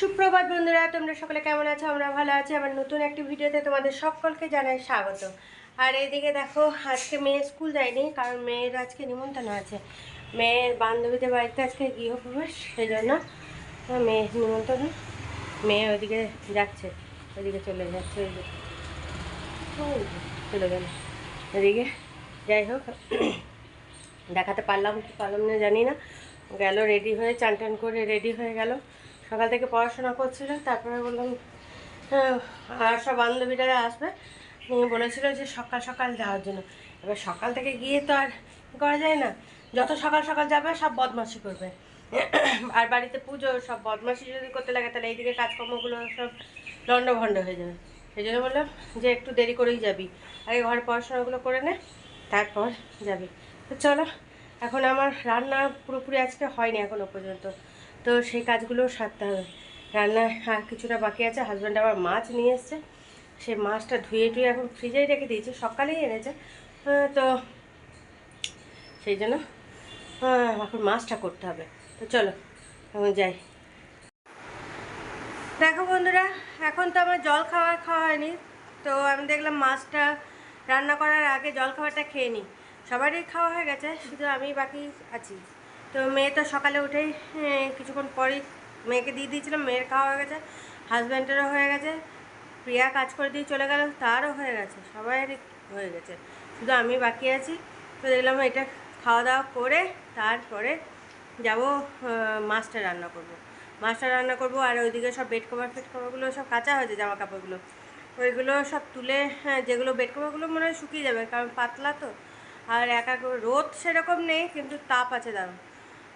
সুপ্রভাত বন্ধুরা, তোমরা সকলে কেমন আছো? আমরা ভালো আছি। আমার নতুন একটি ভিডিওতে তোমাদের সকলকে জানাই স্বাগত। আর এইদিকে দেখো, আজকে মেয়ে স্কুল যায়নি, কারণ মেয়ের আজকে নিমন্ত্রণ আছে। মেয়ের বান্ধবীদের বাড়িতে আজকে গৃহপ্রবেশ সেই জন্য মেয়ে নিমন্ত্রণ, মেয়ে ওইদিকে যাচ্ছে, ওইদিকে চলে যাচ্ছে ওইদিকে ওই চলে গেল। এদিকে, যাই হোক, দেখাতে পারলাম কি পারলাম না জানি না। গেল রেডি হয়ে চান টান করে রেডি হয়ে গেল। সকাল থেকে পড়াশোনা করছিল তারপরে বললাম হ্যাঁ, আর সব বান্ধবীরা আসবে। নিয়ে বলেছিল যে সকাল সকাল যাওয়ার জন্য। এবার সকাল থেকে গিয়ে তো আর করা যায় না। যত সকাল সকাল যাবে সব বদমাশি করবে। আর বাড়িতে পুজো সব বদমাশি যদি করতে লাগে তাহলে এইদিকে কাজকর্মগুলো সব লণ্ডভণ্ড হয়ে যাবে। সেই জন্য বললাম যে একটু দেরি করেই যাবি। আগে ঘরে পড়াশোনাগুলো করে নে তারপর যাবি। তো চলো এখন আমার রান্না পুরোপুরি আজকে হয়নি এখনও পর্যন্ত। তো সেই কাজগুলো সারতে হবে রান্না আর কিছুটা বাকি আছে। হাজব্যান্ড আবার মাছ নিয়ে এসছে। সেই মাছটা ধুয়ে টুয়ে এখন ফ্রিজেই রেখে দিয়েছে। সকালেই এনেছে। তো সেই জন্য এখন মাছটা করতে হবে। তো চলো এখন যাই। দেখো বন্ধুরা, এখন তো আমার জল খাওয়া খাওয়া হয়নি। তো আমি দেখলাম মাছটা রান্না করার আগে জল খাওয়াটা খেয়ে নিই সবারই খাওয়া হয়ে গেছে, শুধু আমি বাকি আছি। তো মেয়ে তো সকালে উঠেই কিছুক্ষণ পরেই মেয়েকে দিয়ে দিয়েছিলাম, মেয়ের খাওয়া হয়ে গেছে হাজব্যান্ডেরও হয়ে গেছে, প্রিয়া কাজ করে দিয়ে চলে গেল, তারও হয়ে গেছে, সবাইয়েরই হয়ে গেছে, শুধু আমি বাকি আছি, তো দেখলাম এটা খাওয়া দাওয়া করে তারপরে যাব মাছটা রান্না করব। মাছটা রান্না করব, আর ওইদিকে সব বেড কভার ফেড কভারগুলো সব কাঁচা হয়েছে জামা কাপড়গুলো ওইগুলো সব তুলে হ্যাঁ যেগুলো বেড কভারগুলো মনে হয় শুকিয়ে যাবে, কারণ পাতলা তো, আর একা রোদ সেরকম নেই, কিন্তু তাপ আছে দারুণ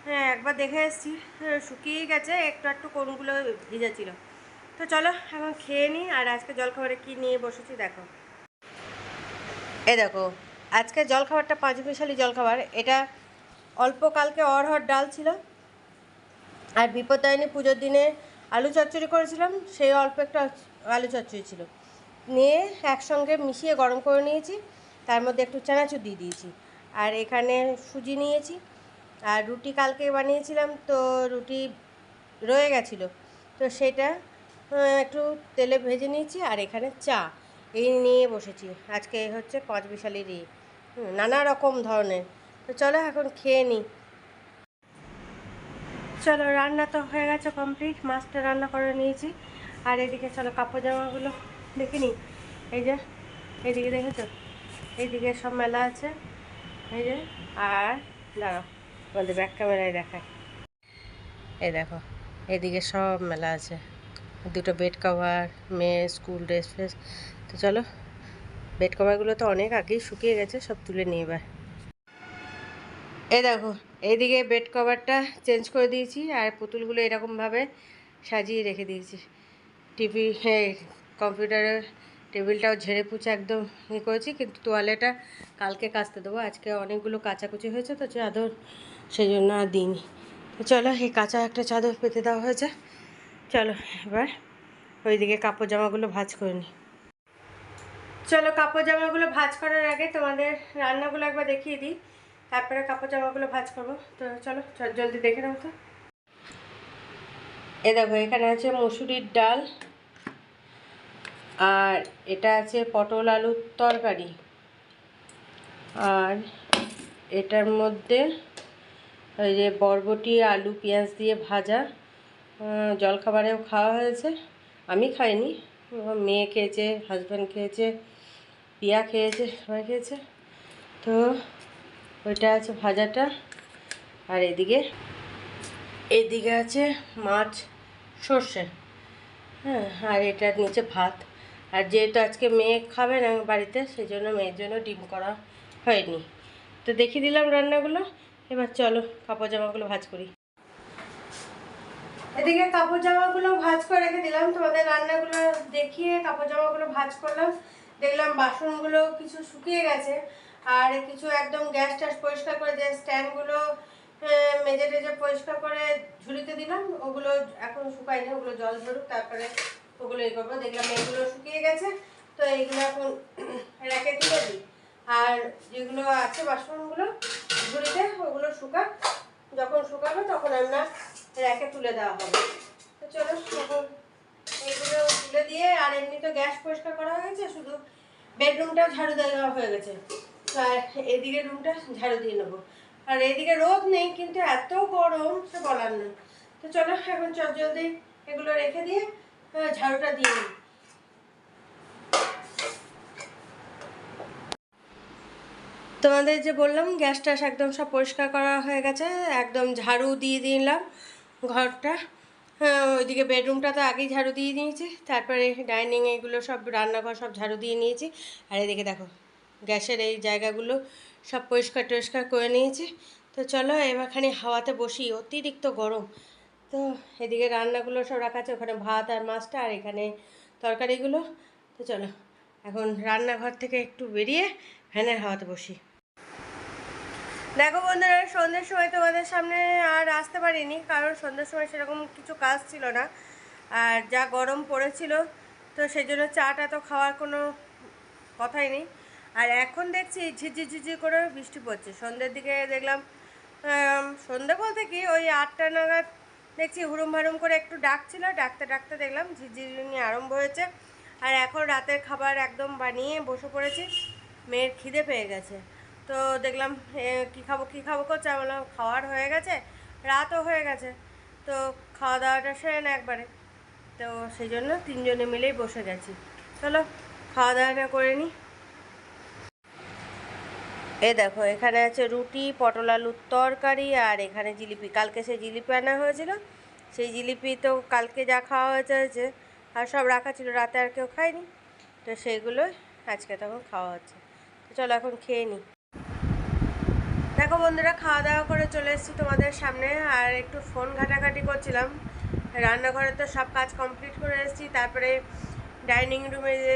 হ্যাঁ একবার দেখে এসেছি হ্যাঁ, শুকিয়ে গেছে একটু একটু কোনগুলো ভিজা ছিল তো চলো এখন খেয়ে নিই আর আজকে জলখাবারে কী নিয়ে বসেছি দেখো। এ দেখো আজকে জলখাবারটা পাঁচ মিশালি জলখাবার। এটা অল্প কালকে অরহর ডাল ছিল আর বিপদায়নী পুজোর দিনে আলু চচ্চড়ি করেছিলাম সেই অল্প একটা আলু চচ্চড়ি ছিল। নিয়ে একসঙ্গে মিশিয়ে গরম করে নিয়েছি তার মধ্যে একটু চানাচুর দিয়ে দিয়েছি। আর এখানে সুজি নিয়েছি আর রুটি কালকে বানিয়েছিলাম, তো রুটি রয়ে গেছিল। তো সেটা একটু তেলে ভেজে নিয়েছি আর এখানে চা। এই নিয়ে বসেছি। আজকে হচ্ছে পাঁচ বিশালির ইয়ে নানা রকম ধরনের। তো চলো এখন খেয়ে নিই চলো, রান্না তো হয়ে গেছে কমপ্লিট। মাছটা রান্না করে নিয়েছি। আর এদিকে চলো, কাপড় জামাগুলো দেখে নিই এই যে এইদিকে দেখেছ? এইদিকে সব মেলা আছে। এই যে, আর দাঁড়াও। আমাদের ব্যাক ক্যামেরায় দেখায়। এই দেখো, এদিকে সব মেলা আছে। দুটো বেড কভার মেয়ে স্কুল ড্রেস ফ্রেস। তো চলো বেড কভারগুলো তো অনেক আগেই শুকিয়ে গেছে, সব তুলে নিয়ে এবার। এই দেখো, এইদিকে বেড কভারটা চেঞ্জ করে দিয়েছি আর পুতুলগুলো এরকমভাবে সাজিয়ে রেখে দিয়েছি। টিভি কম্পিউটারের টেবিলটাও ঝেড়ে পুছে একদম ইয়ে করেছি, কিন্তু তোয়ালেটা কালকে কাচতে দেবো। আজকে অনেকগুলো কাচাকুচি হয়েছে, তো চাদর সেই জন্য আর দিইনি। তো চলো, এই কাঁচা একটা চাদর পেতে দেওয়া হয়েছে। চলো, এবার ওইদিকে কাপড় জামাগুলো ভাজ করে নিই। চলো, কাপড় জামাগুলো ভাজ করার আগে তোমাদের রান্নাগুলো একবার দেখিয়ে দিই। তারপরে কাপড় জামাগুলো ভাজ করব। তো চলো, জলদি দেখে নাও তো। এ দেখো, এখানে আছে মসুরির ডাল। আর এটা আছে পটল আলুর তরকারি। আর এটার মধ্যে ওই যে বরবটি, আলু, পেঁয়াজ দিয়ে ভাজা। জলখাবারেও খাওয়া হয়েছে। আমি খাইনি। মেয়ে খেয়েছে হাজব্যান্ড খেয়েছে, পিয়া খেয়েছে, সবাই খেয়েছে। তো ওইটা আছে ভাজাটা। আর এদিকে এদিকে আছে মাছ, সর্ষে। হ্যাঁ আর এটার নিচে ভাত। আর যেহেতু আজকে মেয়ে খাবে না বাড়িতে, সেই জন্য মেয়ের জন্য ডিম করা হয়নি। তো দেখিয়ে দিলাম রান্নাগুলো। এবার চলো কাপড় জামাগুলো ভাজ করি। এদিকে কাপড় জামাগুলো ভাজ করে রেখে দিলাম। তোমাদের রান্নাগুলো দেখিয়ে কাপড় জামাগুলো ভাজ করলাম। দেখলাম বাসনগুলো কিছু শুকিয়ে গেছে আর কিছু একদম গ্যাস ট্যাস পরিষ্কার করে যে স্ট্যান্ডগুলো মেজে টেজে পরিষ্কার করে ঝুলিতে দিলাম। ওগুলো এখন শুকায়নি, ওগুলো জল ধরুক তারপরে ওগুলো এই করব। দেখলাম এগুলো শুকিয়ে গেছে, তো এইগুলো এখন রেখে তুলে দিই আর যেগুলো আছে বাসনগুলো, ঝুড়িতে ওগুলো শুকাক। যখন শুকাবে তখন আমরা র্যাকে তুলে দেওয়া হবে। তো চলো, এখন এইগুলো তুলে দিয়ে, আর এমনি তো গ্যাস পরিষ্কার করা হয়ে গেছে, শুধু বেডরুমটা ঝাড়ু দেওয়া হয়ে গেছে। আর এদিকে রুমটা ঝাড়ু দিয়ে নেব। আর এদিকে রোদ নেই, কিন্তু এত গরম, সে বলার নেই। তো চলো, এখন চট জলদি এগুলো রেখে দিয়ে ঝাড়ুটা দিয়ে নিই। তোমাদের যে বললাম, গ্যাস ট্যাস একদম সব পরিষ্কার করা হয়ে গেছে, একদম ঝাড়ু দিয়ে দিলাম ঘরটা। হ্যাঁ ওইদিকে বেডরুমটা তো আগেই ঝাড়ু দিয়ে নিয়েছি তারপরে ডাইনিং এইগুলো সব, রান্নাঘর সব ঝাড়ু দিয়ে নিয়েছি। আর এদিকে দেখো, গ্যাসের এই জায়গাগুলো সব পরিষ্কার টরিষ্কার করে নিয়েছি। তো চলো, এবারখানি হাওয়াতে বসি, অতিরিক্ত গরম। তো এদিকে রান্নাগুলো সব রাখা আছে, ওখানে ভাত আর মাছটা আর এখানে তরকারিগুলো। তো চলো, এখন রান্নাঘর থেকে একটু বেরিয়ে ফ্যানের হাওয়াতে বসি। দেখো বন্ধুরা, সন্ধ্যের সময় তোমাদের সামনে আর আসতে পারিনি, কারণ সন্ধ্যের সময় সেরকম কিছু কাজ ছিল না। আর যা গরম পড়েছিল, তো সেই জন্য চাটা তো খাওয়ার কোনো কথাই নেই। আর এখন দেখছি ঝিঝি ঝিঝি করে বৃষ্টি পড়ছে। সন্ধ্যের দিকে দেখলাম সন্ধ্যে বলতে কি, ওই আটটা নাগাদ দেখছি হুড়ুম হারুম করে একটু ডাকছিল। ডাকতে ডাকতে দেখলাম ঝিঝিনি আরম্ভ হয়েছে। আর এখন রাতের খাবার একদম বানিয়ে বসে পড়েছি। মেয়ের খিদে পেয়ে গেছে। তো দেখলাম কী খাব কী খাব করছে আমি বললাম খাওয়ার হয়ে গেছে, রাতও হয়ে গেছে। তো খাওয়া দাওয়াটা সেরে না একবারে। তো সেই জন্য তিনজনে মিলেই বসে গেছি। চলো, খাওয়া দাওয়াটা করে নিই এ দেখো, এখানে আছে রুটি, পটল আলুর তরকারি, আর এখানে জিলিপি। কালকে সেই জিলিপি আনা হয়েছিল। সেই জিলিপি তো কালকে যা খাওয়া হয়েছে হয়েছে, আর সব রাখা ছিল। রাতে আর কেউ খায়নি। তো সেইগুলোই আজকে তখন খাওয়া হচ্ছে। তো চলো এখন খেয়ে নিই দেখো বন্ধুরা, খাওয়া দাওয়া করে চলে এসেছি তোমাদের সামনে, আর একটু ফোন ঘাটাঘাটি করছিলাম। রান্নাঘরে তো সব কাজ কমপ্লিট করে এসেছি, তারপরে ডাইনিং রুমে যে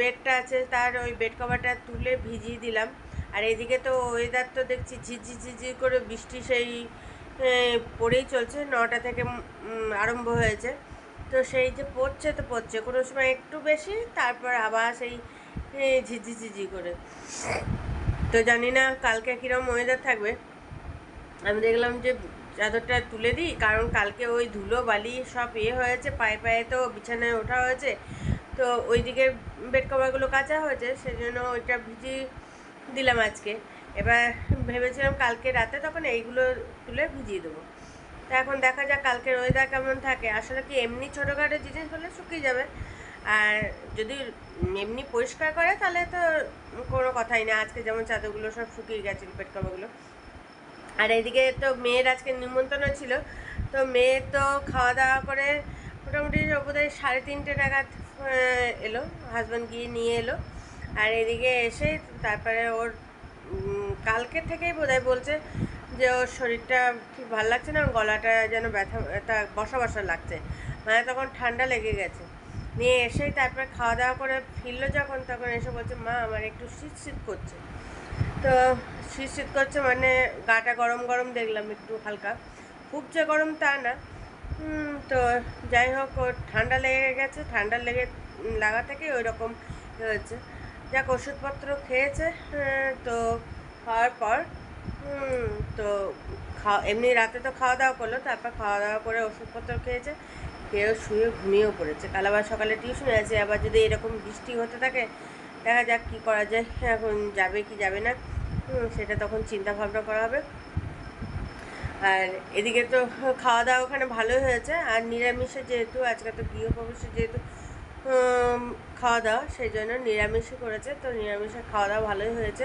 বেডটা আছে, তার ওই বেড কভারটা তুলে ভিজিয়ে দিলাম। আর এদিকে তো ওয়েদার তো দেখছি ঝিঝি ঝিঝি করে বৃষ্টি সেই পড়েই চলছে, নটা থেকে আরম্ভ হয়েছে। তো সেই যে পড়ছে তো পড়ছে, কোনো সময় একটু বেশি, তারপর আবার সেই ঝিঝি ঝিঝি করে। তো জানি না কালকে কীরকম ওয়েদার থাকবে। আমি দেখলাম যে চাদরটা তুলে দিই, কারণ কালকে ওই ধুলো, বালি সব ইয়ে হয়েছে, পায়ে পায়ে তো বিছানায় ওঠা হয়েছে। তো ওই ওইদিকে বেড কভারগুলো কাচা হয়েছে সেই জন্য ওইটা ভিজি দিলাম আজকে। এবার ভেবেছিলাম কালকে রাতে তখন এইগুলো তুলে ভিজিয়ে দেবো। তো এখন দেখা যাক কালকের ওয়েদার কেমন থাকে। আসলে কি এমনি ছোটোখাটো জিনিস হলে শুকিয়ে যাবে। আর যদি এমনি পরিষ্কার করে, তাহলে তো কোনো কথাই না। আজকে যেমন চাদরগুলো সব শুকিয়ে গেছে পেট কভারগুলো আর এদিকে তো মেয়ের আজকে নিমন্ত্রণ ছিল। তো মেয়ে তো খাওয়া দাওয়া করে মোটামুটি বোধহয় সাড়ে তিনটে নাগাদ এলো। হাজব্যান্ড গিয়ে নিয়ে এলো। আর এদিকে এসে তারপরে ওর কালকে থেকেই বোধহয় বলছে যে ওর শরীরটা ঠিক ভালো লাগছে না, গলাটা যেন ব্যথা, বসা বসা লাগছে। মানে তখন ঠান্ডা লেগে গেছে। নিয়ে এসেই তারপরে খাওয়া দাওয়া করে ফিরলো যখন, তখন এসে বলছে, মা, আমার একটু শীত শীত করছে। তো শীত শীত করছে মানে গাটা গরম গরম দেখলাম একটু হালকা। খুব যে গরম তা না। তো যাই হোক ঠান্ডা লেগে গেছে। ঠান্ডা লেগে লাগা থেকে ওই রকম হয়েছে। যাক, ওষুধপত্র খেয়েছে তো খাওয়ার পর তো খাওয়া এমনি রাতে তো খাওয়া দাওয়া করল, তারপর খাওয়া দাওয়া করে ওষুধপত্র খেয়েছে। খেয়েও শুয়ে ঘুমিয়েও পড়েছে। কাল আবার সকালে টিউশন আছে আবার যদি এরকম বৃষ্টি হতে থাকে দেখা যাক কী করা যায়। এখন যাবে কি যাবে না সেটা তখন চিন্তা ভাবনা করা হবে। আর এদিকে তো খাওয়া দাওয়া ওখানে ভালোই হয়েছে। আর নিরামিষে যেহেতু আজকে তো গৃহপ্রবেশে যেহেতু খাওয়া দাওয়া সেই জন্য নিরামিষই করেছে। তো নিরামিষে খাওয়া দাওয়া ভালোই হয়েছে।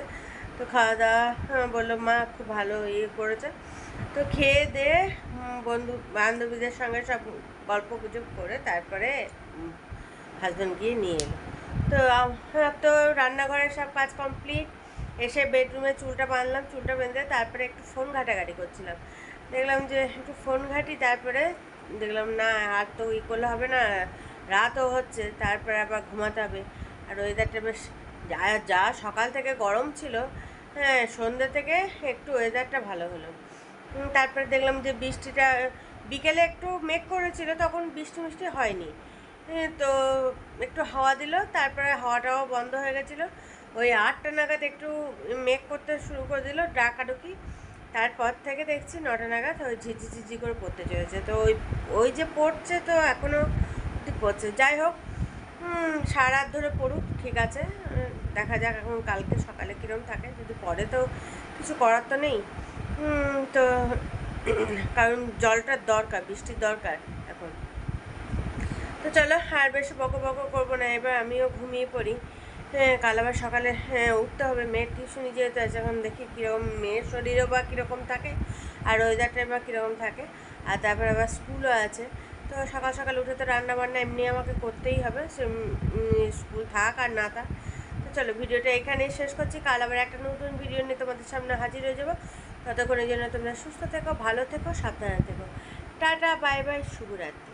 তো খাওয়া দাওয়া হ্যাঁ, বলল মা খুব ভালো ইয়ে করেছে। তো খেয়ে দিয়ে বন্ধু, বান্ধবীদের সঙ্গে সব গল্প গুজব করে তারপরে হাজব্যান্ড গিয়ে নিয়ে এলো। তো আমার তো রান্নাঘরের সব কাজ কমপ্লিট এসে বেডরুমে চুলটা বাঁধলাম, চুলটা বেঁধে তারপরে একটু ফোন ঘাটাঘাটি করছিলাম। দেখলাম যে, একটু ফোন ঘাটি, তারপরে দেখলাম, না, আর তো ই করলে হবে না, রাতও হচ্ছে, তারপরে আবার ঘুমাতে হবে। আর ওয়েদারটা বেশ, যা যা সকাল থেকে গরম ছিল হ্যাঁ সন্ধ্যে থেকে একটু ওয়েদারটা ভালো হলো। তারপরে দেখলাম যে বৃষ্টিটা বিকেলে একটু মেঘ করেছিল তখন বৃষ্টি মিষ্টি হয়নি। হ্যাঁ, তো একটু হাওয়া দিল তারপরে হাওয়াটাও বন্ধ হয়ে গেছিল। ওই আটটা নাগাদ একটু মেঘ করতে শুরু করে দিল ডাকাডুকি। তারপর থেকে দেখছি নটা নাগাদ ওই ঝিঝি ঝিঝি করে পড়তে চলেছে। তো ওই ওই যে পড়ছে তো এখনও পড়ছে। যাই হোক সারা ধরে পড়ুক ঠিক আছে। দেখা যাক এখন কালকে সকালে কীরকম থাকে। যদি পরে তো কিছু করার তো নেই। তো কারণ জলটার দরকার, বৃষ্টির দরকার এখন। তো চলো, আর বেশি বকো বকো করব না, এবার আমিও ঘুমিয়ে পড়ি। হ্যাঁ কাল আবার সকালে হ্যাঁ উঠতে হবে। মেয়ের টিউশনি যেহেতু আছে, এখন দেখি কীরকম মেয়ের শরীরও বা কীরকম থাকে, আর ওয়েদারটাই বা কীরকম থাকে, আর তারপর আবার স্কুলও আছে। তো সকাল সকাল উঠে তো রান্না বান্না এমনি আমাকে করতেই হবে, সে স্কুল থাক আর না থাক। তো চলো, ভিডিওটা এখানেই শেষ করছি। কাল আবার একটা নতুন ভিডিও নিয়ে তোমাদের সামনে হাজির হয়ে যাব। ততক্ষণের জন্য তোমরা সুস্থ থেকো ভালো থেকো সাবধানে থেকো। টাটা বাই বাই শুভরাত্রি।